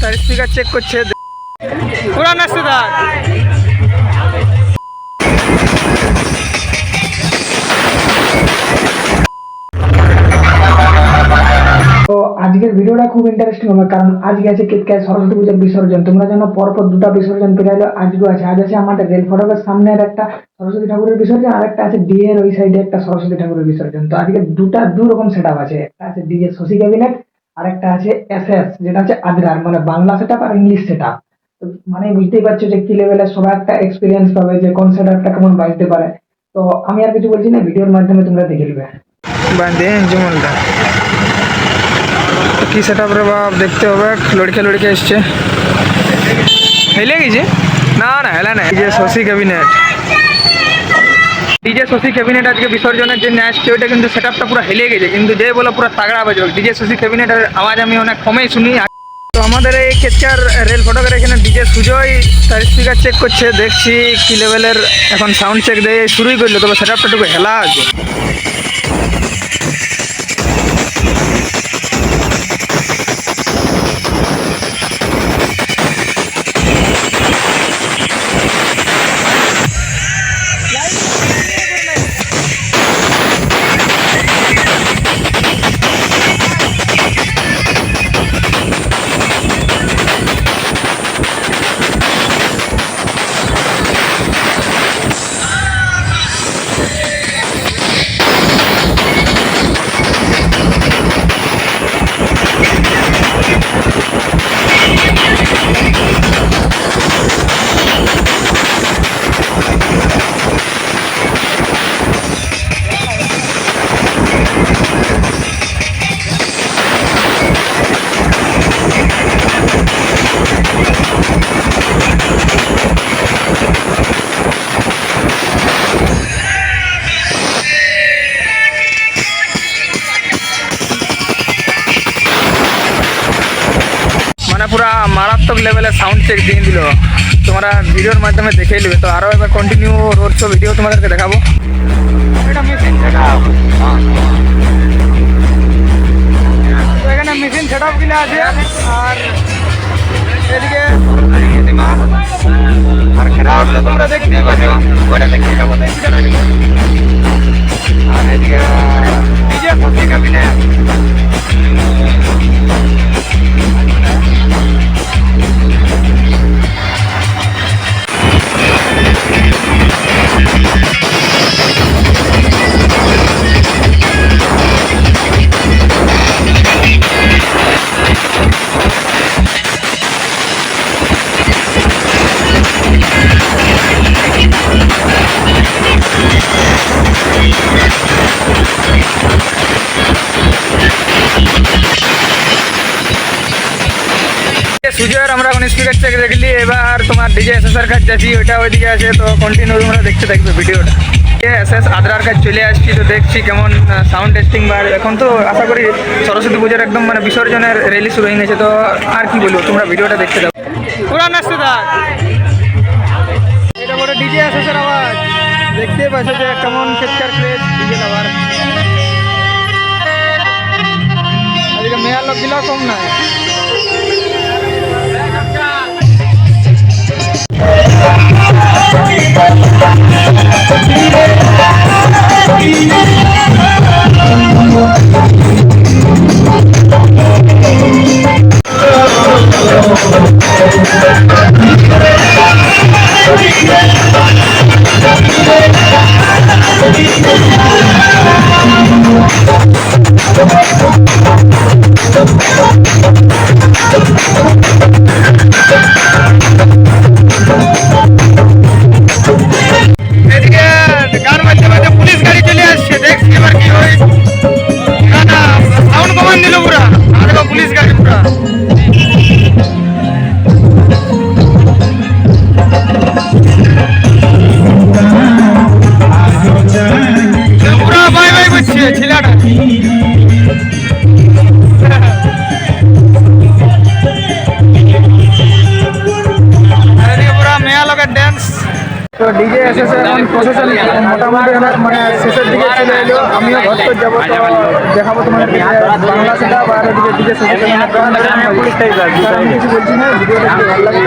তার speaker check করছে। পুরান আসছে তার। তো আজকের ভিডিওটা খুব ইন্টারেস্টিং হবে, কারণ আজকে আছে কেতকায় সরস্বতী পূজার বিসর্জন। তোমরা জানো, পরপর দুটো বিসর্জন পেরে এলো আজকেও আছে। আজ আছে আমাদের রেল ফটকের সামনের একটা সরস্বতী ঠাকুরের বিসর্জন, আর একটা আছে ডিএ এর ওই সাইডে একটা সরস্বতী ঠাকুরের বিসর্জন। তো আজকে দুটা দু রকম সেট আছে। একটা আছে ডিজে শশী ক্যাবিনেট আর একটা আছে এস এস যেটা হচ্ছে আদ্রার মানে বাংলা সেট আর ইংলিশ সেট মানে বুঝতেই পারছ যে কি লেভেলের সবাই একটা এক্সপিরিয়েন্স পাবে, যে কোন সেটআপটা কেমন বাজতে পারে। তো আমি আর কিছু বলছি না, ভিডিওর মাধ্যমে তোমরা দেখে নেবে। বাঁধে জমলটা কি সেট আপ রে বাপ, দেখতে হবে, লড়কে লড়কে এসছে। হেলে গেছে? না না, হেলা না DJ Shashi cabinet DJ Shashi cabinet আজকে বিসর্জনের যে আসছে, ওইটা কিন্তু সেট পুরো হেলে গেছে, কিন্তু যে বলে পুরো তাগড়া বাজবে ডিজে শশী ক্যাবিনেটের আওয়াজ আমি অনেক কমেই শুনি। তো আমাদের এই কেচকার রেল ফটকের এখানে ডিজে সুজয়, তার স্পিকার চেক করছে, দেখছি কি লেভেলের এখন সাউন্ড চেক দিয়ে শুরুই করল, তবে সেট আপটা টুকু হেলা আছে। মানে পুরা মারাত্মক লেভেলের সাউন্ড চেক দিয়ে দিল। তোমরা ভিডিওর মাধ্যমে দেখেই নেবে। তো আরও এবার কন্টিনিউ রোড শো ভিডিও তোমাদেরকে দেখাবো। এখানে মেশিন সেট আপগুলো আছে, আর এদিকে তোমরা দেখতে পাচ্ছ সুজয়ের, আমরা এখন স্পিকার চেক দেখলি, এবার তোমার ডিজে এস এস আর কাজ যাচ্ছি ওইটা ওইদিকে আছে, তো কন্টিনিউ তোমরা দেখতে থাকবে ভিডিওটা এস এস আদ্রার কাজ চলে আসছি, তো দেখছি কেমন সাউন্ড টেস্টিং বা এখন তো আশা করি সরস্বতী পুজোর একদম মানে বিসর্জনের রেলি শুরু হয়ে গেছে, তো আর কি বলব, তোমরা ভিডিওটা দেখতে দাও পুরান আসতে থাক। এটা বড় ডিজে এস এস এর আওয়াজ। দেখতে পাচ্ছ যে কেমন খেতকার ক্রেজ ডিজে আবার আজকে মেয়ার লোক দিলেও কম নয় এদিকে তো ডিজে এসেছে এখন মোটামুটি আমার মানে শেষের দিকে চলে এলো। আমিও ঘর তো যাব দেখাবো তোমাদের বাংলা সেটা বা এদিকে ডিজে ডিজে আমি কিছু বলছি না, ভিডিওটা ভালো লাগে